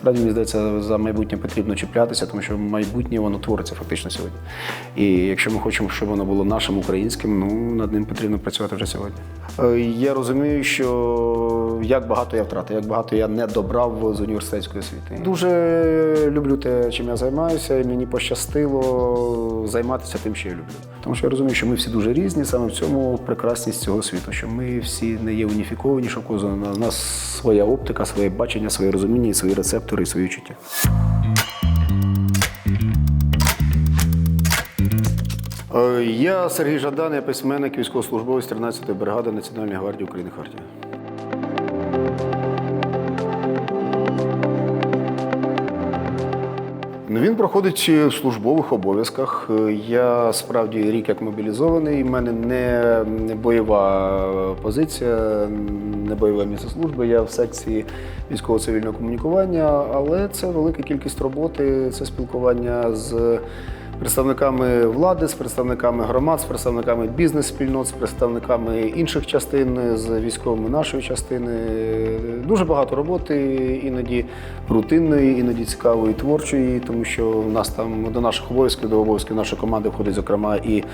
Справді, мені здається, за майбутнє потрібно чіплятися, тому що майбутнє воно твориться фактично сьогодні. І якщо ми хочемо, щоб воно було нашим українським, ну над ним потрібно працювати вже сьогодні. Е, Я розумію, що як багато я втратив, як багато я не добрав з університетської освіти. Дуже люблю те, чим я займаюся, і мені пощастило займатися тим, що я люблю. Тому що я розумію, що ми всі дуже різні, саме в цьому прекрасність цього світу, що ми всі не є уніфіковані, що кожен у нас своя оптика, своє бачення, своє розуміння, свої рецептори і свої відчуття. Е, Я Сергій Жадан, я письменник, військовослужбовець 13-ї бригади Національної гвардії України Хартія. Він проходить в службових обов'язках. Е, Я справді рік як мобілізований. У мене не не бойова позиція, не бойове місце служби. Я в секції військово-цивільного комунікування, але це велика кількість роботи, це спілкування з представниками влади, з представниками громад, з представниками бізнес-спільнот, з представниками інших частин, з військовими нашої частини. Дуже багато роботи, іноді рутинної, іноді цікавої, творчої, тому що в нас там до наших обов'язків, до обов'язків нашої команди входить, зокрема, і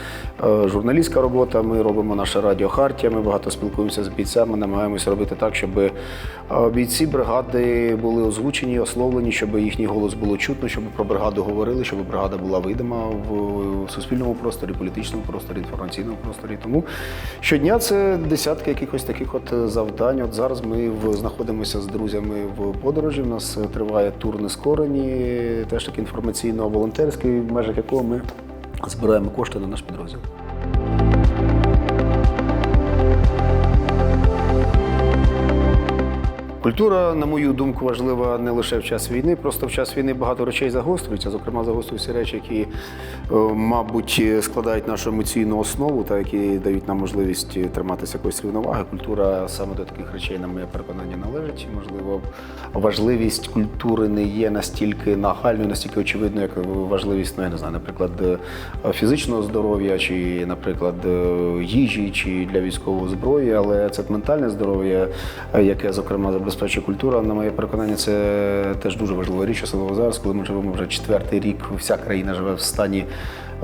е, журналістська робота. Ми робимо наше радіо Хартія. Ми багато спілкуємося з бійцями, намагаємося робити так, щоб е, бійці бригади були озвучені, ословлені, щоб їхній голос було чутно, щоб про бригаду говорили, щоб бригада була видима в суспільному просторі, політичному просторі, інформаційному просторі. Тому щодня це десятки якихось таких от завдань. От зараз ми в, знаходимося з друзями в подорожі. У нас триває тур нескорені, теж таки інформаційно-волонтерський, в межах якого ми збираємо кошти на наш підрозділ. Культура, на мою думку, важлива не лише в час війни. Просто в час війни багато речей загострюються. Зокрема, загострюються речі, які, е, мабуть, складають нашу емоційну основу та які дають нам можливість триматися якоїсь рівноваги. Культура саме до таких речей, на моє переконання, належить. Можливо, важливість культури не є настільки нагальною, настільки очевидною, як важливість, ну я не знаю, наприклад, е, фізичного здоров'я, чи, наприклад, е, їжі, чи для військової зброї, але це ментальне здоров'я, яке, зокрема, забезпечує культура. На моє переконання, це теж дуже важлива річ, особливо зараз, коли ми живемо вже четвертий рік. Вся країна живе в стані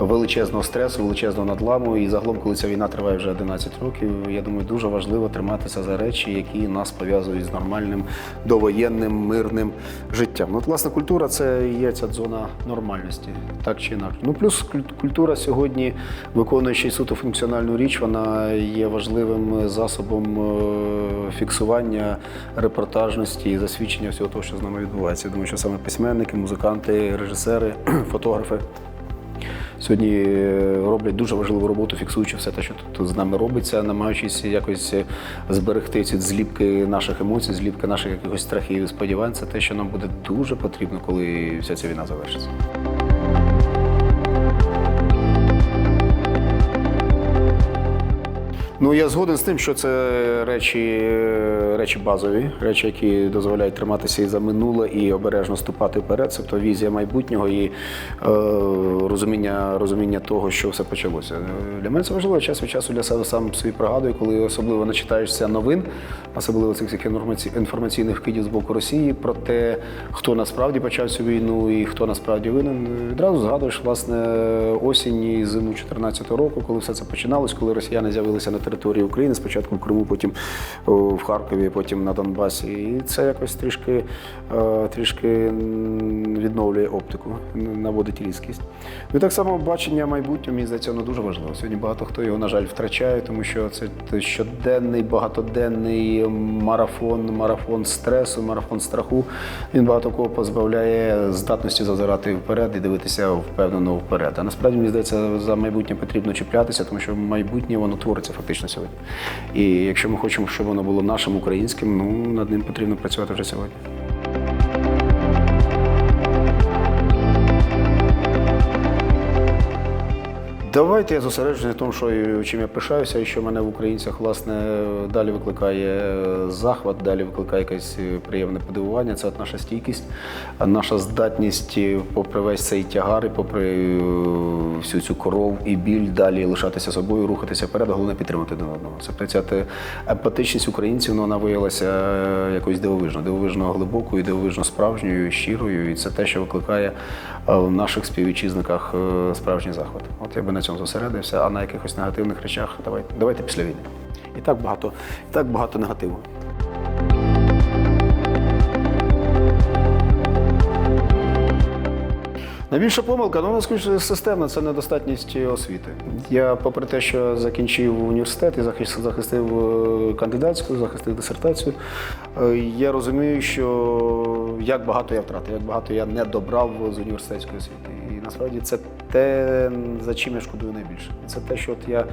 величезного стресу, величезного надламу. І загалом, коли ця війна триває вже 11 років, я думаю, дуже важливо триматися за речі, які нас пов'язують з нормальним довоєнним мирним життям. Ну, власне, культура це є ця зона нормальності, так чи інакше. Ну плюс культура сьогодні, виконуючи суто функціональну річ, вона є важливим засобом е, фіксування репортажності і засвідчення всього того, що з нами відбувається. Я думаю, що саме письменники, музиканти, режисери, фотографи. Сьогодні е, роблять дуже важливу роботу, фіксуючи все те, що тут з нами робиться, намагаючись якось зберегти ці зліпки наших емоцій, зліпки наших якихось страхів і сподівань. Це те, що нам буде дуже потрібно, коли вся ця війна завершиться. Ну я згоден з тим, що це речі, речі базові, речі, які дозволяють триматися і за минуле, і обережно ступати вперед. Це то візія майбутнього і е, розуміння, розуміння того, що все почалося. Е, Для мене це важливо час від часу для себе сам собі пригадую, коли особливо начитаєшся новин, особливо цих інформаційних вкидів з боку Росії про те, хто насправді почав цю війну і хто насправді винен. Відразу згадуєш власне осінь і зиму 2014 року, коли все це починалось, коли росіяни з'явилися на території України, спочатку в Криму, потім в Харкові, потім на Донбасі. І це якось трішки, е, трішки відновлює оптику, наводить різкість. Ну і так само бачення майбутнього, мені здається, воно дуже важливо. Сьогодні багато хто його, на жаль, втрачає, тому що це щоденний, багатоденний марафон, марафон стресу, марафон страху. Він багато кого позбавляє здатності зазирати вперед і дивитися впевнено вперед. А насправді мені здається, за майбутнє потрібно чіплятися, тому що майбутнє воно твориться фактично сьогодні. І якщо ми хочемо, щоб воно було нашим українським, ну над ним потрібно працювати вже сьогодні. Давайте я зосереджений на тому, що чим я пишаюся, і що мене в українцях власне далі викликає захват, далі викликає якесь приємне подивування. Це от наша стійкість, наша здатність, попри весь цей тягар, і попри е, всю цю коров і біль, далі лишатися собою, рухатися вперед, головне підтримати один одного. Це працювати емпатичність українців, ну, вона виявилася е, якось дивовижно, дивовижно глибокою, дивовижно справжньою, щирою. І це те, що викликає е, в наших співвітчизниках е, справжній захват. От я би на цьому зосередився, а на якихось негативних речах давайте, давайте після війни. І так багато, і так багато негативу. Найбільша помилка, ну наскільки системна, це недостатність освіти. Я, попри те, що закінчив університет і захис- захистив е, кандидатську, захистив дисертацію, е, я розумію, що як багато я втратив, як багато я не добрав з університетської освіти. І насправді це те, за чим я шкодую найбільше. Це те, що от я,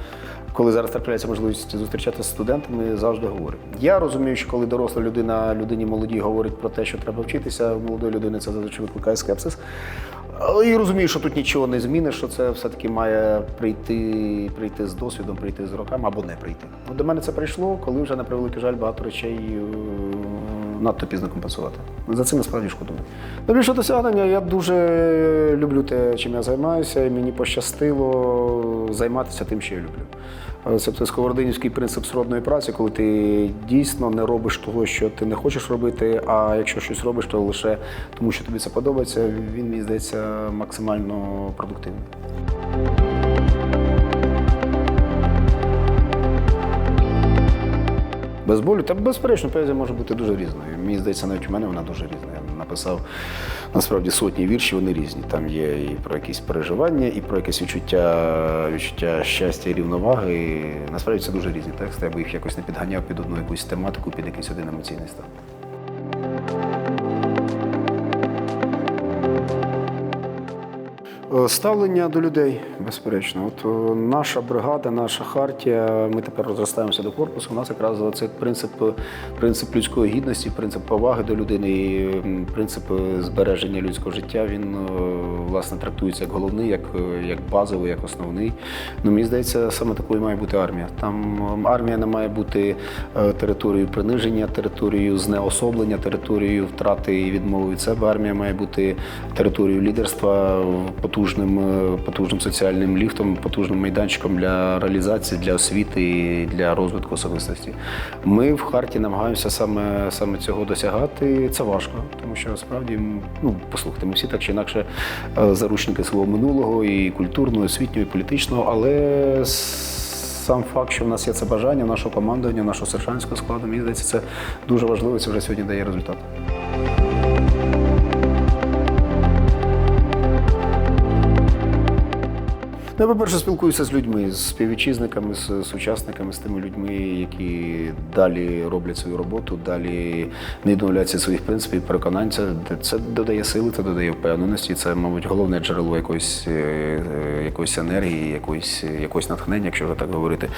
коли зараз трапляється можливість зустрічатися з студентами, завжди говорю. Я розумію, що коли доросла людина, людині молодій говорить про те, що треба вчитися, у молодої людини це зазвичай викликає скепсис. Але я розумію, що тут нічого не зміниш, що це все-таки має прийти, прийти з досвідом, прийти з роками або не прийти. Ну, до мене це прийшло, коли вже на превеликий жаль багато речей е, надто пізно компенсувати. За цим насправді шкодую. Найбільше досягнення я дуже люблю те, чим я займаюся, і мені пощастило займатися тим, що я люблю. Це сковородинівський принцип сродної праці, коли ти дійсно не робиш того, що ти не хочеш робити, а якщо щось робиш, то лише тому, що тобі це подобається, він мені здається максимально продуктивний. Без болю, та безперечно, поезія може бути дуже різною. Мені здається, навіть у мене вона дуже різна. Я написав насправді сотні віршів, вони різні. Там є і про якісь переживання, і про якесь відчуття, відчуття щастя і рівноваги. Насправді це дуже різні тексти, я би їх якось не підганяв під одну якусь тематику, під якийсь один емоційний стан. Ставлення до людей, безперечно. От е, наша бригада, наша хартія, ми тепер розростаємося до корпусу. У нас якраз цей принцип, принцип людської гідності, принцип поваги до людини, і принцип збереження людського життя. Він е, власне трактується як головний, як, е, як базовий, як основний. Ну, мені здається, саме такою має бути армія. Там армія не має бути е, територією приниження, територією знеособлення, територією втрати і відмови від себе. Армія має бути територією лідерства, потужним, е, потужним соціальним ліфтом, потужним майданчиком для реалізації, для освіти і для розвитку особистості. Ми в харті намагаємося саме, саме цього досягати. Це важко, тому що насправді, ну послухайте, ми всі так чи інакше е, заручники свого минулого і культурного, і освітнього, і політичного, але сам факт, що в нас є це бажання, нашого командування, нашого сержантського складу, мені здається, це дуже важливо. Це вже сьогодні дає результат. Я, по-перше, спілкуюся з людьми, з співвітчизниками, з сучасниками, з тими людьми, які далі роблять свою роботу, далі не відмовляються своїх принципів, переконань. Це, це додає сили, це додає впевненості. Це, мабуть, головне джерело якоїсь, е, е, якоїсь енергії, якоїсь, якогось натхнення, якщо вже так говорити.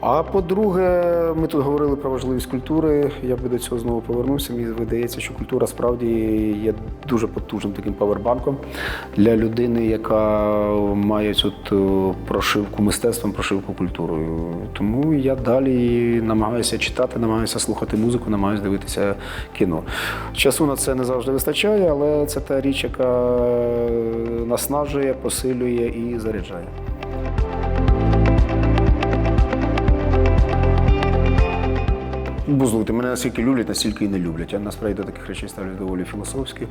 А по-друге, ми тут говорили про важливість культури. Я би до цього знову повернувся. Мені видається, що культура справді є дуже потужним таким павербанком для людини, яка має е, прошивку мистецтвом, прошивку культурою. Тому я далі намагаюся читати, намагаюся слухати музику, намагаюся дивитися кіно. Часу на це не завжди вистачає, але це та річ, яка наснажує, посилює і заряджає. Бо мене настільки люблять, настільки і не люблять. Я насправді до таких речей ставлю доволі філософськи.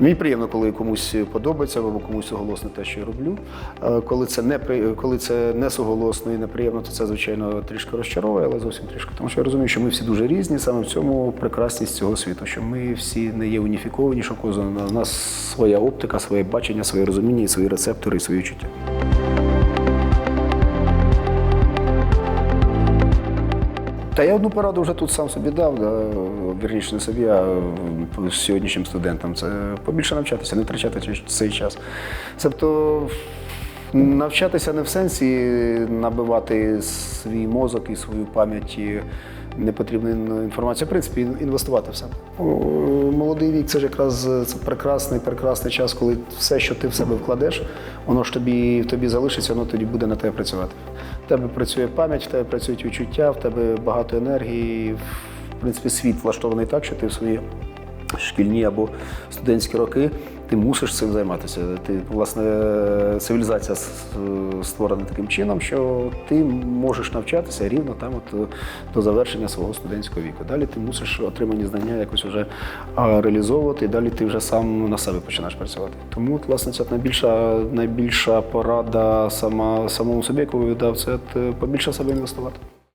Мені приємно, коли комусь подобається або комусь суголосно те, що я роблю. Е, Коли це не коли це не суголосно і неприємно, то це звичайно трішки розчаровує, але зовсім трішки. Тому що я розумію, що ми всі дуже різні. Саме в цьому прекрасність цього світу, що ми всі не є уніфіковані, що кожен у нас своя оптика, своє бачення, своє розуміння, і свої рецептори, і свої відчуття. Та я одну пораду вже тут сам собі дав, да, вірніше не собі, а сьогоднішнім студентам. Це побільше навчатися, не втрачати цей час. Тобто навчатися не в сенсі набивати свій мозок і свою пам'ять непотрібну інформацію. В принципі, інвестувати в себе. Молодий вік це ж якраз прекрасний, прекрасний час, коли все, що ти в себе вкладеш, воно ж тобі в тобі залишиться, воно тоді буде на тебе працювати. В тебе працює пам'ять, в тебе працюють відчуття, в тебе багато енергії. В принципі, світ влаштований так, що ти в свої шкільні або студентські роки, ти мусиш цим займатися. Ти, власне, цивілізація створена таким чином, що ти можеш навчатися рівно там от до завершення свого студентського віку. Далі ти мусиш отримані знання якось вже реалізовувати, і далі ти вже сам на себе починаєш працювати. Тому, от, власне, це найбільша, найбільша порада сама, самому собі, яку віддав, це побільше себе інвестувати.